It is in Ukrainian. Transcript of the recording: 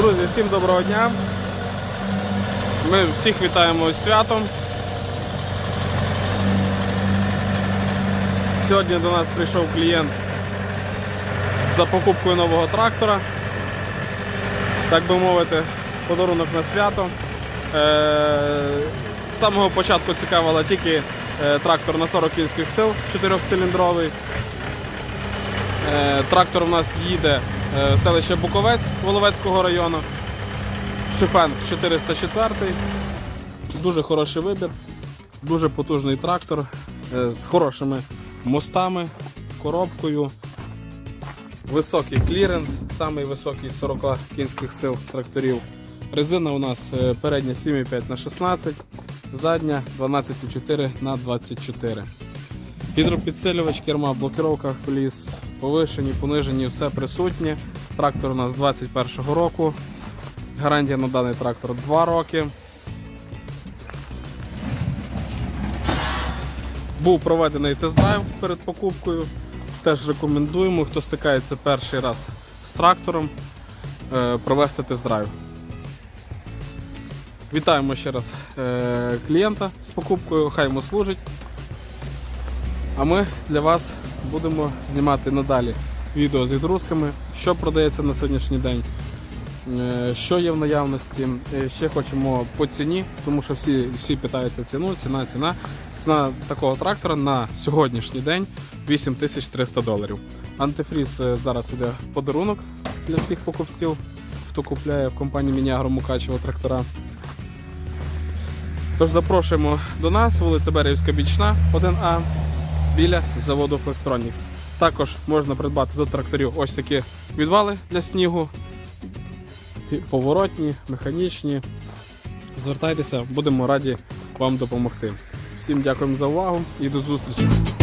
Друзі, всім доброго дня. Ми всіх вітаємо з святом. Сьогодні до нас прийшов клієнт за покупкою нового трактора. Так би мовити, подарунок на свято. Е, З самого початку цікавила тільки е, трактор на 40 кінських сил, 4-циліндровий. Е, Трактор у нас їде селище Буковець Воловецького району. Шифен 404. Дуже хороший вибір, дуже потужний трактор е, з хорошими мостами, коробкою. Високий кліренс, самий високий з 40 кінських сил тракторів. Резина у нас е, передня 7,5 на 16, задня 12,4 на 24. Гідропідсилювач, керма, блокировка коліс, повишені, понижені, все присутнє. Трактор у нас 21 року. Гарантія на даний трактор 2 роки. Був проведений тест-драйв перед покупкою. Теж рекомендуємо, хто стикається перший раз з трактором, е, провести тест-драйв. Вітаємо ще раз е, клієнта з покупкою, хай йому служить. А ми для вас будемо знімати надалі відео з відгрузками, що продається на сьогоднішній день, е, що є в наявності. Е, Ще хочемо по ціні, тому що всі, всі питаються ціну, ціна, ціна. Ціна такого трактора на сьогоднішній день 8300 доларів. Антифріз е, зараз іде в подарунок для всіх покупців, хто купляє в компанії Мінягро Мукачево трактора. Тож запрошуємо до нас, вулиця Берівська Бічна, 1А, біля заводу Flextronics. Також можна придбати до тракторів ось такі відвали для снігу, поворотні, механічні. Звертайтеся, будемо раді вам допомогти. Всім дякуємо за увагу і до зустрічі!